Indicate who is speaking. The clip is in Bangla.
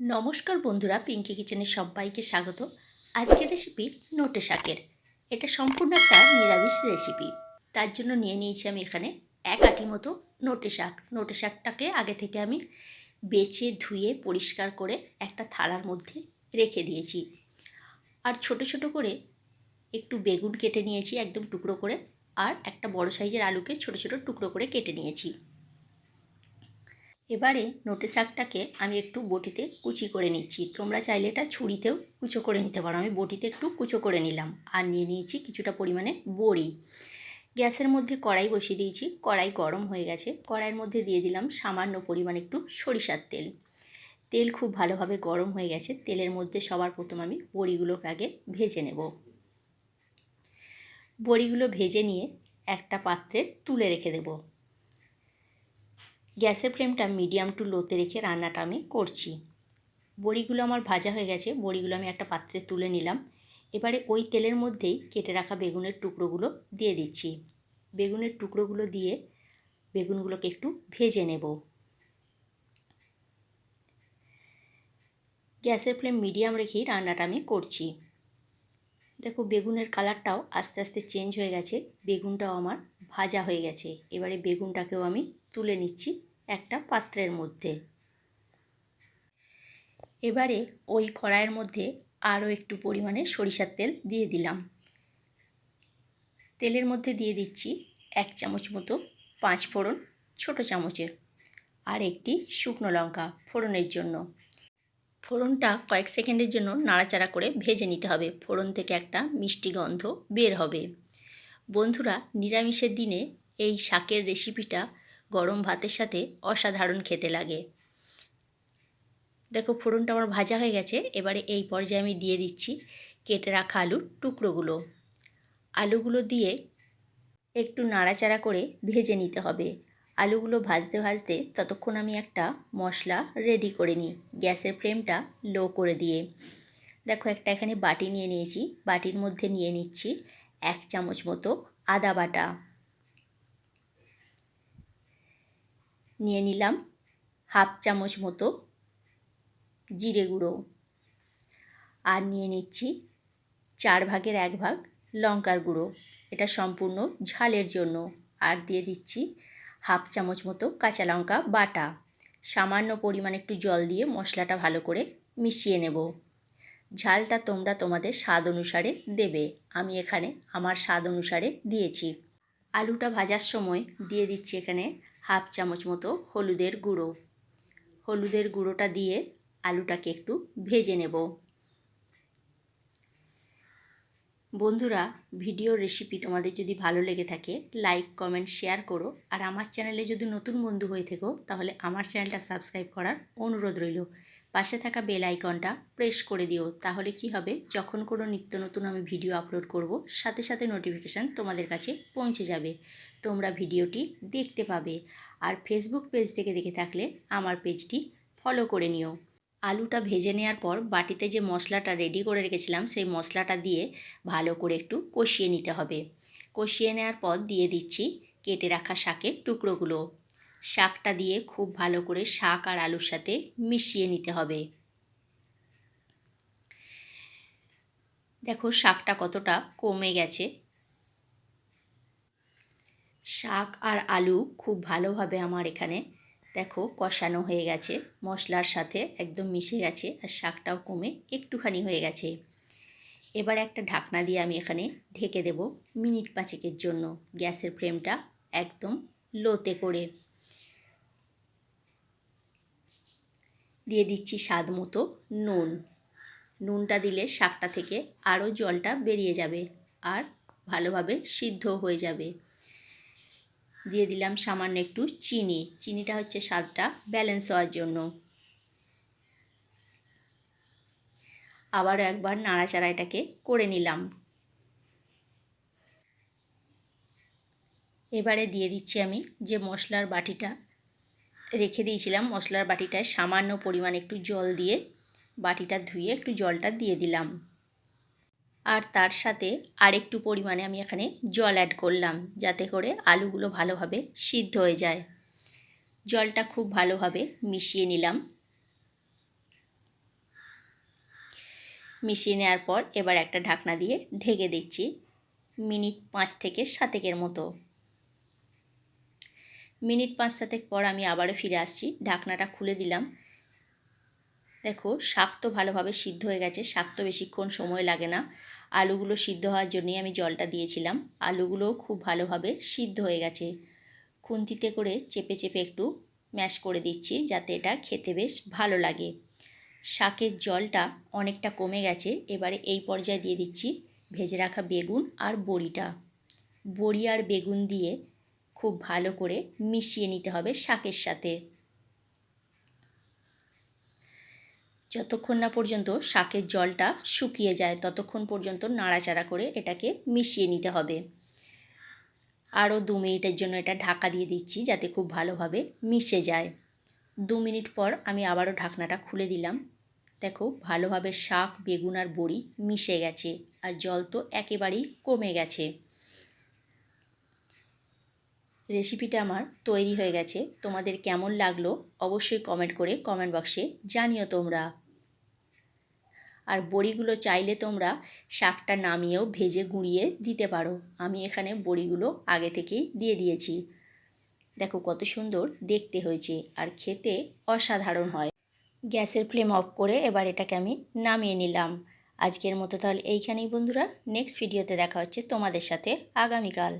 Speaker 1: নমস্কার বন্ধুরা পিঙ্কি কিচেনে সবাইকে স্বাগত। আজকের রেসিপি নোটে শাকের। এটা সম্পূর্ণ একটা নিরামিষ রেসিপি তার জন্য নিয়ে নিয়েছি আমি এখানে এক আটি মতো নোটে শাক। নোটে শাকটাকে আগে থেকে আমি বেছে, ধুয়ে, পরিষ্কার করে একটা থালার মধ্যে রেখে দিয়েছি। আর ছোট ছোট করে একটু বেগুন কেটে নিয়েছি, একদম টুকরো করে। আর একটা বড় সাইজের আলুকে ছোট ছোট টুকরো করে কেটে নিয়েছি। এবারে নোটে শাকটাকে আমি একটু বটিতে কুচি করে নিচ্ছি। তোমরা চাইলে এটা ছুরিতেও কুচো করে নিতে পারো। আমি বটিতে একটু কুচো করে নিলাম আর নিয়ে নিয়েছি কিছুটা পরিমাণে বড়ি। গ্যাসের মধ্যে কড়াই বসিয়ে দিয়েছি। কড়াই গরম হয়ে গেছে। কড়াইয়ের মধ্যে দিয়ে দিলাম সামান্য পরিমাণ একটু সরিষার তেল। তেল খুব ভালোভাবে গরম হয়ে গেছে। তেলের মধ্যে সবার প্রথম আমি বড়িগুলোকে আগে ভেজে নেব। বড়িগুলো ভেজে নিয়ে একটা পাত্রে তুলে রেখে দেবো। গ্যাসের ফ্লেমটা মিডিয়াম টু লোতে রেখে রান্নাটা আমি করছি। বড়িগুলো আমার ভাজা হয়ে গেছে, বড়িগুলো আমি একটা পাত্রে তুলে নিলাম। এবারে ওই তেলের মধ্যেই কেটে রাখা বেগুনের টুকরোগুলো দিয়ে দিচ্ছি। বেগুনের টুকরোগুলো দিয়ে বেগুনগুলোকে একটু ভেজে নেব। গ্যাসের ফ্লেম মিডিয়াম রেখেই রান্নাটা আমি করছি। দেখো বেগুনের কালারটাও আস্তে আস্তে চেঞ্জ হয়ে গেছে, বেগুনটাও আমার ভাজা হয়ে গেছে। এবারে বেগুনটাকেও আমি তুলে নিচ্ছি। একটা পাত্রের মধ্যে। এবারে ওই কড়াইয়ের মধ্যে আরও একটু পরিমাণে সরিষার তেল দিয়ে দিলাম। তেলের মধ্যে দিয়ে দিচ্ছি এক চামচ মতো পাঁচ ফোড়ন ছোটো চামচের আর একটি শুকনো লঙ্কা ফোড়নের জন্য। ফোড়নটা কয়েক সেকেন্ডের জন্য নাড়াচাড়া করে ভেজে নিতে হবে। ফোড়ন থেকে একটা মিষ্টি গন্ধ বের হবে। বন্ধুরা, নিরামিষের দিনে এই শাকের রেসিপিটা গরম ভাতের সাথে অসাধারণ খেতে লাগে। দেখো ফোড়নটা আমার ভাজা হয়ে গেছে, এবারে এই পর্যায়ে আমি দিয়ে দিচ্ছি কেটে রাখা আলুর টুকরোগুলো। আলুগুলো দিয়ে একটু নাড়াচাড়া করে ভেজে নিতে হবে। আলুগুলো ভাজতে ভাজতে ততক্ষণ আমি একটা মশলা রেডি করে নিই গ্যাসের ফ্লেমটা লো করে দিয়ে। দেখো একটা এখানে বাটি নিয়ে নিয়েছি, বাটির মধ্যে নিয়ে নিচ্ছি এক চামচ মতো আদা বাটা। নিয়ে নিলাম হাফ চামচ মতো জিরে গুঁড়ো। আর নিয়ে নিচ্ছি চার ভাগের এক ভাগ লঙ্কার গুঁড়ো। এটা সম্পূর্ণ ঝালের জন্য। আর দিয়ে দিচ্ছি হাফ চামচ মতো কাঁচা লঙ্কা বাটা। সামান্য পরিমাণ একটু জল দিয়ে মশলাটা ভালো করে মিশিয়ে নেব। ঝালটা তোমরা তোমাদের স্বাদ অনুসারে দেবে। আমি এখানে আমার স্বাদ অনুসারে দিয়েছি। আলুটা ভাজার সময় দিয়ে দিচ্ছি এখানে হাফ চামচ মতো হলুদের গুঁড়ো। হলুদের গুঁড়োটা দিয়ে আলুটাকে একটু ভেজে নেব। বন্ধুরা ভিডিও রেসিপি তোমাদের যদি ভালো লেগে থাকে লাইক কমেন্ট শেয়ার করো। আর আমার চ্যানেলে যদি নতুন বন্ধু হয়ে থেকো, তাহলে আমার চ্যানেলটা সাবস্ক্রাইব করার অনুরোধ রইল। পাশে থাকা বেল আইকনটা প্রেস করে দিও, তাহলে কি হবে? যখন কোনো নিত্য নতুন আমি ভিডিও আপলোড করব, সাথে সাথে নোটিফিকেশান তোমাদের কাছে পৌঁছে যাবে। তোমরা ভিডিওটি দেখতে পাবে। আর ফেসবুক পেজ থেকে দেখে থাকলে আমার পেজটি ফলো করে নিও। আলুটা ভেজে নেওয়ার পর বাটিতে যে মশলাটা রেডি করে রেখেছিলাম, সেই মশলাটা দিয়ে ভালো করে একটু কষিয়ে নিতে হবে। কষিয়ে নেওয়ার পর দিয়ে দিচ্ছি কেটে রাখা শাকের টুকরোগুলো। শাকটা দিয়ে খুব ভালো করে শাক আর আলুর সাথে মিশিয়ে নিতে হবে। দেখো শাকটা কতটা কমে গেছে। শাক আর আলু খুব ভালোভাবে আমার এখানে দেখো কষানো হয়ে গেছে। মশলার সাথে একদম মিশে গেছে আর শাকটাও কমে একটুখানি হয়ে গেছে। এবার একটা ঢাকনা দিয়ে আমি এখানে ঢেকে দেব মিনিট পাঁচেকের জন্য। গ্যাসের ফ্লেমটা একদম লোতে করে। দিয়ে দিচ্ছি স্বাদ মতো নুন। নুনটা দিলে শাকটা থেকে আরও জলটা বেরিয়ে যাবে আর ভালোভাবে সিদ্ধ হয়ে যাবে। দিয়ে দিলাম সামান্য একটু চিনি। চিনিটা হচ্ছে স্বাদটা ব্যালেন্স হওয়ার জন্য। আবারও একবার নাড়াচাড়া এটাকে করে নিলাম। এবারে দিয়ে দিচ্ছি আমি যে মশলার বাটিটা রেখে দিয়েছিলাম মশলার বাটিটায় সামান্য পরিমাণ একটু জল দিয়ে বাটিটা ধুয়ে একটু জলটা দিয়ে দিলাম। আর তার সাথে আরেকটু পরিমাণে আমি এখানে জল অ্যাড করলাম যাতে করে আলুগুলো ভালোভাবে সিদ্ধ হয়ে যায়। জলটা খুব ভালোভাবে মিশিয়ে নিলাম। মিশিয়ে নেওয়ার পর এবার একটা ঢাকনা দিয়ে ঢেকে দিচ্ছি মিনিট পাঁচ থেকে সাতেকের মতো। মিনিট পাঁচ সাতেক পর আমি আবারও ফিরে আসছি। ঢাকনাটা খুলে দিলাম। দেখো, শাক তো ভালোভাবে সিদ্ধ হয়ে গেছে। শাক তো বেশিক্ষণ সময় লাগে না। আলুগুলো সিদ্ধ হওয়ার জন্যই আমি জলটা দিয়েছিলাম। আলুগুলোও খুব ভালোভাবে সিদ্ধ হয়ে গেছে। খুন্তিতে করে চেপে চেপে একটু ম্যাশ করে দিচ্ছি যাতে এটা খেতে বেশ ভালো লাগে। শাকের জলটা অনেকটা কমে গেছে। এবারে এই পর্যায়ে দিয়ে দিচ্ছি ভেজে রাখা বেগুন আর বড়িটা। বড়ি আর বেগুন দিয়ে খুব ভালো করে মিশিয়ে নিতে হবে শাকের সাথে। যতক্ষণ না পর্যন্ত শাকের জলটা শুকিয়ে যায়, ততক্ষণ পর্যন্ত নাড়াচাড়া করে এটাকে মিশিয়ে নিতে হবে। আরও দু মিনিটের জন্য এটা ঢাকা দিয়ে দিচ্ছি যাতে খুব ভালোভাবে মিশে যায়। দু মিনিট পর আমি আবারও ঢাকনাটা খুলে দিলাম। দেখো, ভালোভাবে শাক, বেগুন আর বড়ি মিশে গেছে আর জল তো একেবারেই কমে গেছে। রেসিপিটা আমার তৈরি হয়ে গেছে। তোমাদের কেমন লাগল অবশ্যই কমেন্ট করে কমেন্ট বক্সে জানিও তোমরা। আর বড়িগুলো চাইলে তোমরা শাকটা নামিয়েও ভেজে গুঁড়িয়ে দিতে পারো। আমি এখানে বড়িগুলো আগে থেকেই দিয়ে দিয়েছি। দেখো কত সুন্দর দেখতে হয়েছে আর খেতে অসাধারণ হয়। গ্যাসের ফ্লেম অফ করে এবার এটাকে আমি নামিয়ে নিলাম। আজকের মতো তাহলে এইখানেই বন্ধুরা নেক্সট ভিডিওতে দেখা হচ্ছে তোমাদের সাথে আগামীকাল।